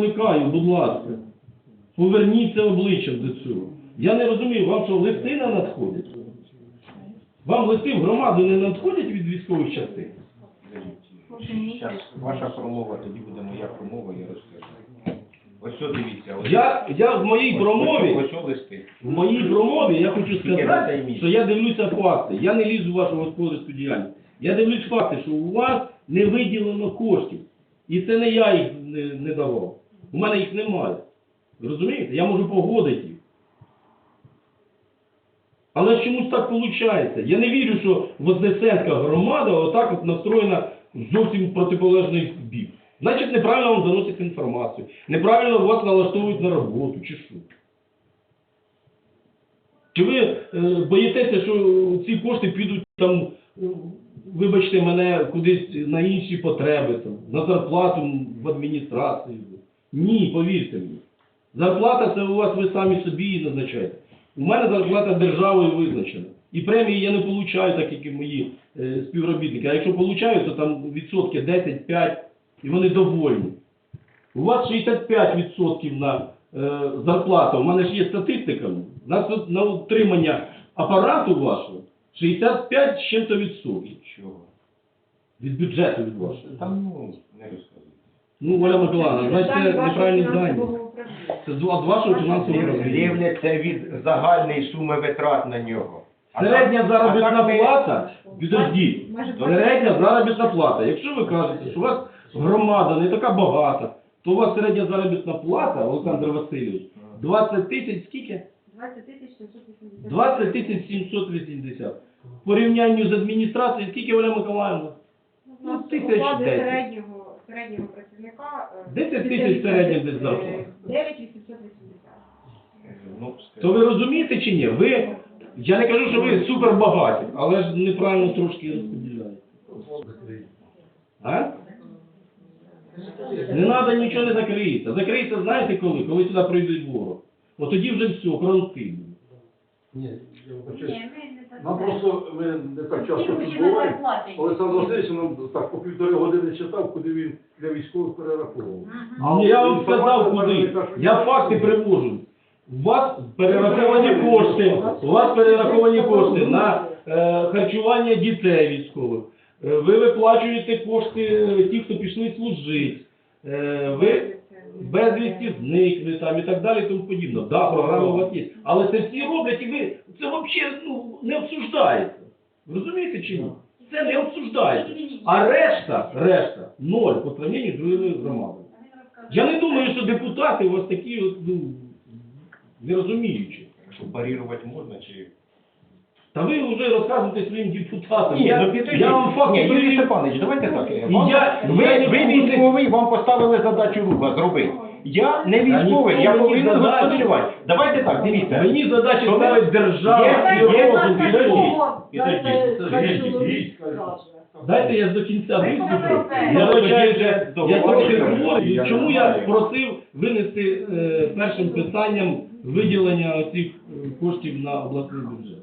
Викликаю, будь ласка. Поверніться обличчям до цього. Я не розумію, вам що листи не надходять? Вам листи в громаду не надходять від військових частин? Зараз ваша промова, тоді буде моя промова, я розкажу. Ось що дивіться, ось Я, я в моїй ось- промові, Ось що листи. в моїй промові я хочу сказати, що я дивлюся факти. Я не лізу в вашу господарську діяльність. Я дивлюсь факти, що у вас не виділено коштів. І це не я їх не, не давав. У мене їх немає. Розумієте? Я можу погодити їх. Але чомусь так виходить. Я не вірю, що Вознесенська громада отак от настроєна зовсім протиполежний бік. Значить, неправильно вам заносять інформацію, неправильно вас налаштовують на роботу, чи що. Чи ви е, боїтеся, що ці кошти підуть там, е, вибачте мене, кудись на інші потреби, там, на зарплату в адміністрації? Ні, повірте мені. Зарплата це у вас ви самі собі її назначаєте. У мене зарплата державою визначена. І премії я не получаю, так як і мої е, співробітники. А якщо получаю, то там відсотки 10-5, і вони довольні. У вас 65% на е, зарплату. У мене ж є статистика. На, на утримання апарату вашого 65 з чим-то відсотків. Від бюджету від вашого. Там, ну, не розказуйте. Ну, Оля Миколаївна, значить це неправильні дані. Це з з вашого фінансового управління. Дивляться від загальної суми витрат на нього. А Середня так- заробітна так ми- плата, підождіть, середня заробітна плата. Якщо ви кажете, що у вас громада не така багата, то у вас середня заробітна плата, Олександр Васильович, 20 тисяч скільки? 20 тисяч 780. 20 тисяч 780. В порівнянні з адміністрацією, скільки Оля Миколаївна? Ну, тисяч Уклади 10. середнього, середнього працівника. е, 10 тисяч середніх десь зарплата. е, 9880. Ну, То ви розумієте чи ні? Ви, я не кажу, що ви супербагаті, але ж неправильно трошки розподіляєте. А? Не треба нічого не закриється. Закриється, знаєте коли? Коли сюди прийдуть ворог. От тоді вже все, кронки. Ні, я вибачаюсь. Ні, ми. Нам просто ми не так часто тут буваємо. Олександр Васильович нам так по півтори години читав, куди він для військових перераховував. Ну, я вам сказав куди. Я факти привожу. У вас перераховані кошти, у вас перераховані кошти на е, харчування дітей військових. Е, ви виплачуєте кошти е, ті, хто пішли служити. Е, ви безвісті зникли там і так далі, тому подібне. Да, програма у вас є. Але це всі роблять, і ви це взагалі ну, не обсуждається. Розумієте чи ні? Це не обсуждається. А решта, решта, ноль по сравненню з другими громадами. Я не думаю, що депутати у вас такі ну, нерозуміючі. Що парірувати можна чи... Та ви вже розказуєте своїм депутатам. Ні, я, ну я вам факти Ні, Юрій. Степанович, давайте так. Вам- я- ви, я ви військовий, вам поставили задачу руха зробити. Я не військовий, ніхто я мені повинен задачу- господарювати. Давайте так, дивіться. Мені задача Що ви- ставить держава і є- розум. Дайте я до кінця Ви. Я трохи хворий. Чому я просив винести е, першим питанням виділення оцих е, коштів на обласний бюджет?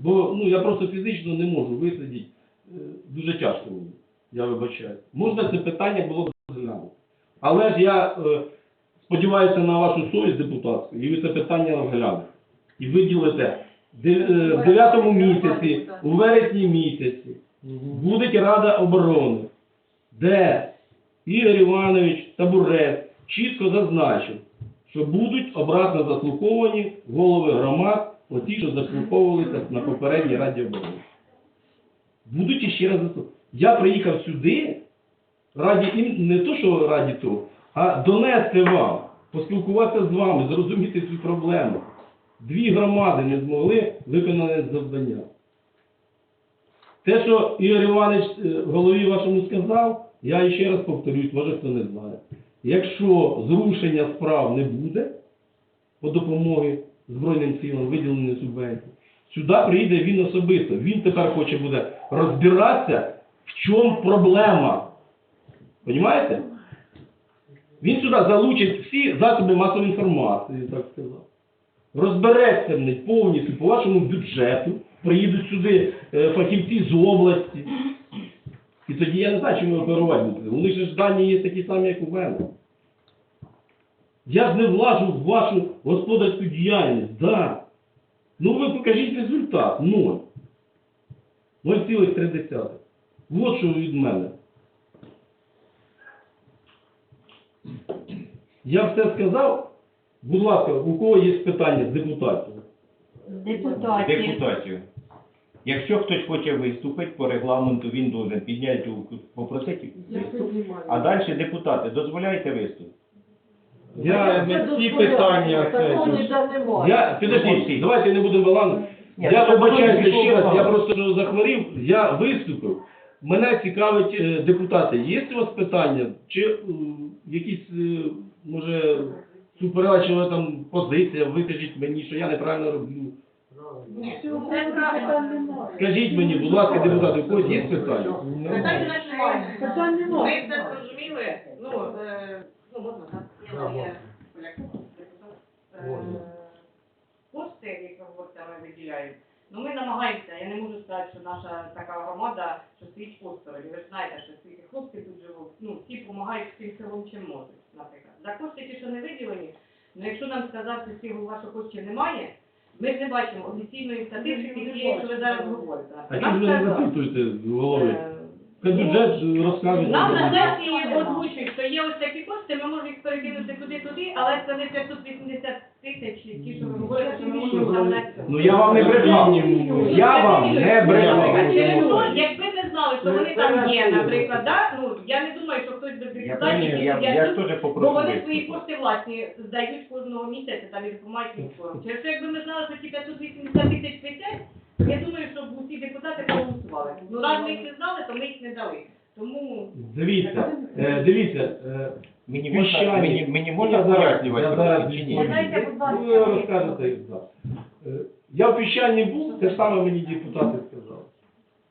Бо ну, я просто фізично не можу висидіти. Е, дуже тяжко мені, я вибачаю. Можна це питання було б розглянути. Але ж я е, сподіваюся на вашу совість депутатську, і ви це питання розглянете. І виділите де- е, в 9 місяці, у вересні місяці, буде Рада оборони, де Ігор Іванович Табурець чітко зазначив, що будуть обратно заслуховані голови громад, оті, що заслуховувалися на попередній Раді оборони. Будуть іще раз заслуховані. Я приїхав сюди, раді не то, що раді того, а донести вам, поспілкуватися з вами, зрозуміти цю проблему. Дві громади не змогли виконати завдання. Те, що Ігор Іванович е, голові вашому сказав, я ще раз повторюсь, може хто не знає. Якщо зрушення справ не буде по допомоги Збройним силам, виділення субвенцій, сюди приїде він особисто. Він тепер хоче буде розбиратися, в чому проблема. Понімаєте? Він сюди залучить всі засоби масової інформації, так сказав. Розбереться в них повністю по вашому бюджету, приїдуть сюди е, фахівці з області. І тоді я не знаю, чим ви оперувати будете. У них ж дані є такі самі, як у мене. Я ж не влажу в вашу господарську діяльність, да. Ну ви покажіть результат. Ноль. 0,3. Вот що від мене. Я все сказав. Будь ласка, у кого є питання з депутатів? Депутатів. Депутатів. Якщо хтось хоче виступити по регламенту, він должен підняти руку, попросити виступ. А далі депутати, дозволяєте виступ? Я не всі питання це-. Я, підождіть, давайте не будемо баланс. Ні, Я ну, вибачаюся пішло ще раз, я просто захворів, я виступив. Мене цікавить е, депутати. Є у вас питання? Чи е, якісь, е, може, суперечлива там позиція, викажіть мені, що я неправильно роблю. Скажіть мені, будь ласка, депутати, у когось є питання? Питання немає. Питань Ми все зрозуміли. Ну, е, ну можна, так? Е, Кошти, які ми виділяємо. Ну ми намагаємося, я не можу сказати, що наша така громада, що стоїть осторонь. Ви ж знаєте, що скільки хлопців тут живуть, ну всі допомагають всім селом чим можуть, наприклад. За кошти ті, що не виділені, ну якщо нам сказав сільський голова, що коштів немає, ми ж не бачимо офіційної статистики тієї, що ви зараз говорите. А чому ви не запитуєте з голови? е, Хай бюджет розкажуть. нам на сесії озвучують, що є ось такі кошти, ми можемо їх перекинути туди-туди, але це не 580 тисяч, ті, що ви говорите, що ми можемо там Ну я вам не брехав. Я вам не брехав. Через то, якби ми знали, що вони там є, наприклад, да? ну я не думаю, що хтось без я, я, теж бо попрошу вони свої кошти власні здають кожного місяця там і допомагають військовим. Через те, якби ми знали, що ті 580 тисяч прийдять, я думаю, що б усі депутати проголосували. Ну раз ми їх не знали, то ми їх не дали. Тому Дивіться, е, дивіться, е, Мені можна, мені, мені можна Я зараз- пояснювати я зараз трохи чи ні? відповім. Дайте, будь ласка, Ну, ви розкажете, як завжди. Е, Я в піщані був, те ж саме мені депутати сказали.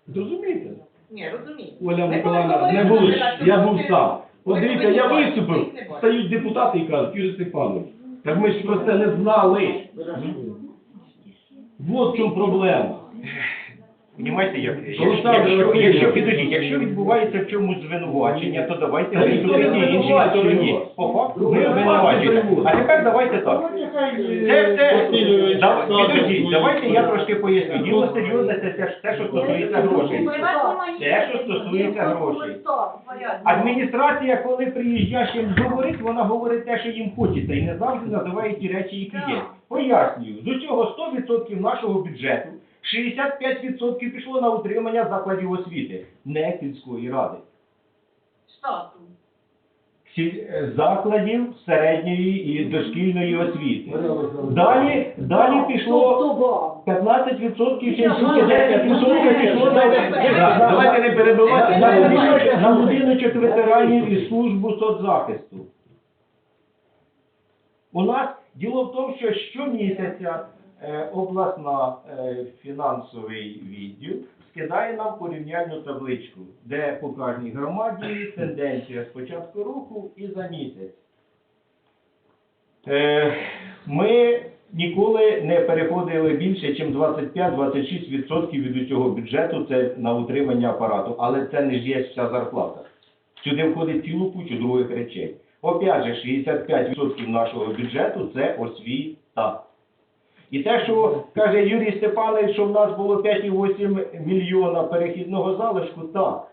Зрозумієте? ні, розумію. Оля Ми Миколаївна, не було, я був сам. От дивіться, я виступив, не стають депутати і кажуть, Юрій Степанович, так ми ж про це не знали. Вот в чому проблема. Понімаєте, як? Якщо, Васильович. якщо, підождіть, якщо відбувається в чомусь звинувачення, то давайте Та ніхто не виступити іншій звинувачує стороні. вас. По факту Ну, обвинувачуєте. факти А тепер давайте так. Це все, підождіть, давайте я трошки поясню. Діло серйозне, це те, те, що стосується грошей. Те, що стосується грошей. Адміністрація, коли приїжджає чимсь говорить, вона говорить те, що їм хочеться, і не завжди називає ті речі, які є. Пояснюю, з усього 100% нашого бюджету 65% пішло на утримання закладів освіти, не сільської ради. Штату. Сіль- е, Закладів середньої і дошкільної освіти. Далі, далі пішло Тобто 15% чи 10% пішло на, Так, Давайте не перебивати. на, будиночок- на будиночок ветеранів і службу соцзахисту. У нас діло в тому, що щомісяця обласна е, фінансовий відділ скидає нам порівняльну табличку, де по кожній громаді тенденція з початку року і за місяць. Е, Ми ніколи не переходили більше, ніж 25-26% від усього бюджету це на утримання апарату, але це не ж є вся зарплата. Сюди входить цілу кучу других речей. Опять же, 65% нашого бюджету це освіта. І те, що каже Юрій Степанович, що в нас було 5,8 мільйона перехідного залишку, так.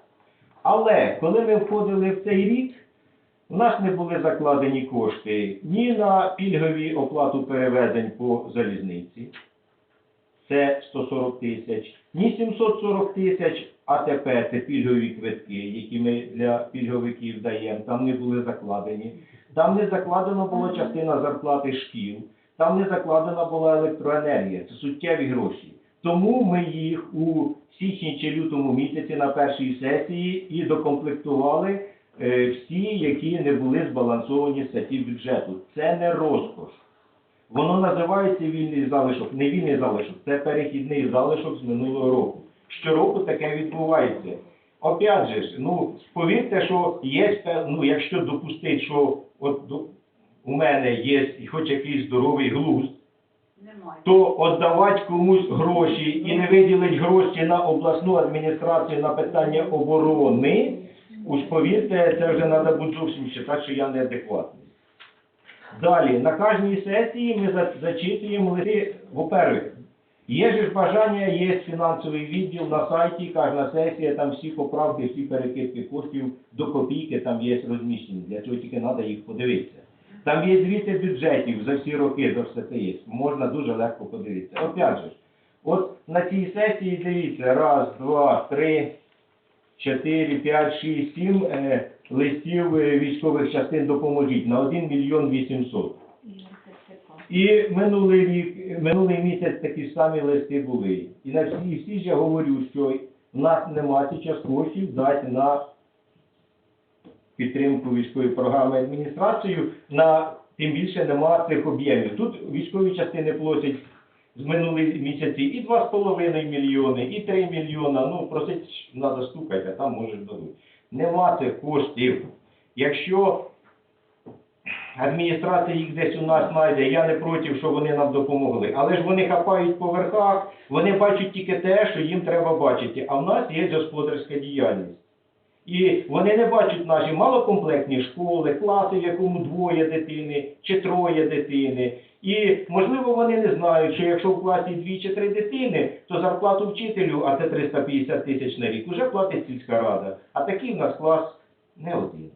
Але коли ми входили в цей рік, у нас не були закладені кошти ні на пільгові оплату перевезень по залізниці, це 140 тисяч, ні 740 тисяч АТП, це пільгові квитки, які ми для пільговиків даємо, там не були закладені. Там не закладено було частина зарплати шкіл, там не закладена була електроенергія, це суттєві гроші. Тому ми їх у січні чи лютому місяці на першій сесії і докомплектували е, всі, які не були збалансовані статті бюджету. Це не розкош. Воно називається вільний залишок. Не вільний залишок, це перехідний залишок з минулого року. Щороку таке відбувається. Опять же, ну повірте, що є ну, якщо допустити, що от у мене є хоч якийсь здоровий глузд, то віддавати комусь гроші і не виділити гроші на обласну адміністрацію на питання оборони, уж повірте, це вже треба бути зовсім вважати, що я неадекватний. Далі, на кожній сесії ми зачитуємо листи, во-первых, є ж бажання, є фінансовий відділ на сайті, кожна сесія, там всі поправки, всі перекидки коштів до копійки там є розміщені. Для цього тільки треба їх подивитися. Там є звіти бюджетів за всі роки, це є. Можна дуже легко подивитися. Опять же, от на цій сесії дивіться, раз, два, три, чотири, п'ять, шість, сім е, листів е, військових частин допоможіть на 1 мільйон 800. І минулий рік, минулий місяць такі самі листи були. І на всі, всі ж я говорю, що в нас нема зараз коштів дати на підтримку військової програми адміністрацію, на тим більше нема цих об'ємів. Тут військові частини платять з минулих місяці і 2,5 мільйони, і 3 мільйона. Ну, просить, треба стукати, а там може дадуть. Нема цих коштів. Якщо адміністрація їх десь у нас знайде, я не проти, що вони нам допомогли. Але ж вони хапають по верхах, вони бачать тільки те, що їм треба бачити. А в нас є господарська діяльність. І вони не бачать наші малокомплектні школи, класи, в якому двоє дитини чи троє дитини. І, можливо, вони не знають, що якщо в класі дві чи три дитини, то зарплату вчителю, а це 350 тисяч на рік, вже платить сільська рада. А такий в нас клас не один.